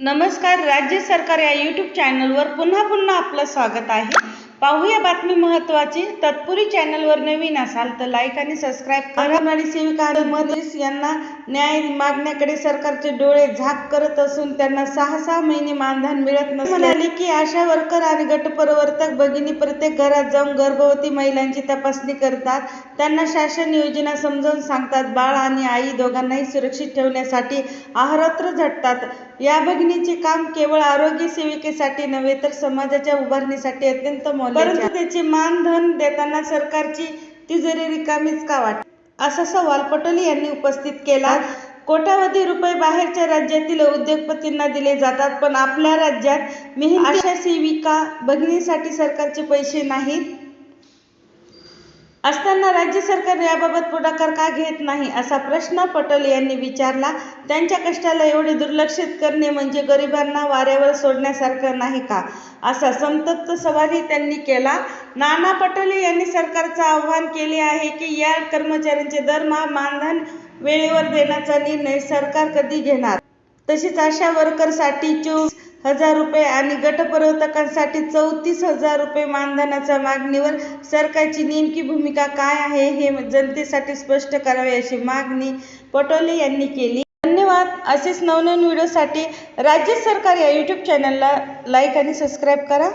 नमस्कार राज्य सरकार या यूट्यूब चॅनलवर पुन्हा पुन्हा आपलं स्वागत आहे. पाहूया बातमी महत्त्वाची. तत्पूर्वी चॅनलवर नवीन असाल तर लाईक आणि सबस्क्राईब करा. अंगणवाडी सेविका मधीस यांना न्याय मागण्याकडे सरकारचे डोळे झाक करत असून त्यांना सहा सहा महिने मानधन मिळत नसले म्हणाले की आशा वर्कर आणि गटप्रवर्तक भगिनी प्रत्येक घरात जाऊन गर्भवती महिलांची तपासणी करतात. त्यांना शासन योजना समजावून सांगतात. बाळ आणि आई दोघांनाही सुरक्षित ठेवण्यासाठी अहोरात्र झटतात. या भगिनीचे काम केवळ आरोग्य सेविकेसाठी नव्हे तर समाजाच्या उभारणीसाठी अत्यंत परंतु त्याचे मानधन देताना सरकारची तिजोरी रिकामीच का वाट? असा सवाल पटोले यांनी उपस्थित केला. कोट्यावधी रुपये बाहेरच्या राज्यातील उद्योगपतींना दिले जातात पण आपल्या राज्यात मेहनती आशा सेविका भगिनीसाठी सरकारचे पैसे नाहीत. असताना राज्य सरकार याबाबत पुढाकार का घेत नाही असा प्रश्न पटोले यांनी विचारला. त्यांच्या कष्टाला एवढे दुर्लक्षित करणे म्हणजे गरिबांना वाऱ्यावर सोडण्यासारखं नाही का? असा संतप्त सवालही त्यांनी केला. नाना पटोले यांनी सरकारचं आव्हान केले आहे की या कर्मचाऱ्यांचे दरमहा मानधन वेळेवर देण्याचा निर्णय सरकार कधी घेणार? तसेच अशा वर्करसाठी चोवीस हजार रुपये आणि गटप्रवर्तकांसाठी चौतीस हजार रुपये मानधनाच्या मागणीवर सरकारची नेमकी भूमिका काय आहे हे जनतेसाठी स्पष्ट करावे अशी मागणी पटोले यांनी केली. धन्यवाद. असेच नवनवीन व्हिडिओसाठी राज्य सरकार या यूट्यूब चॅनलला लाईक आणि सबस्क्राईब करा.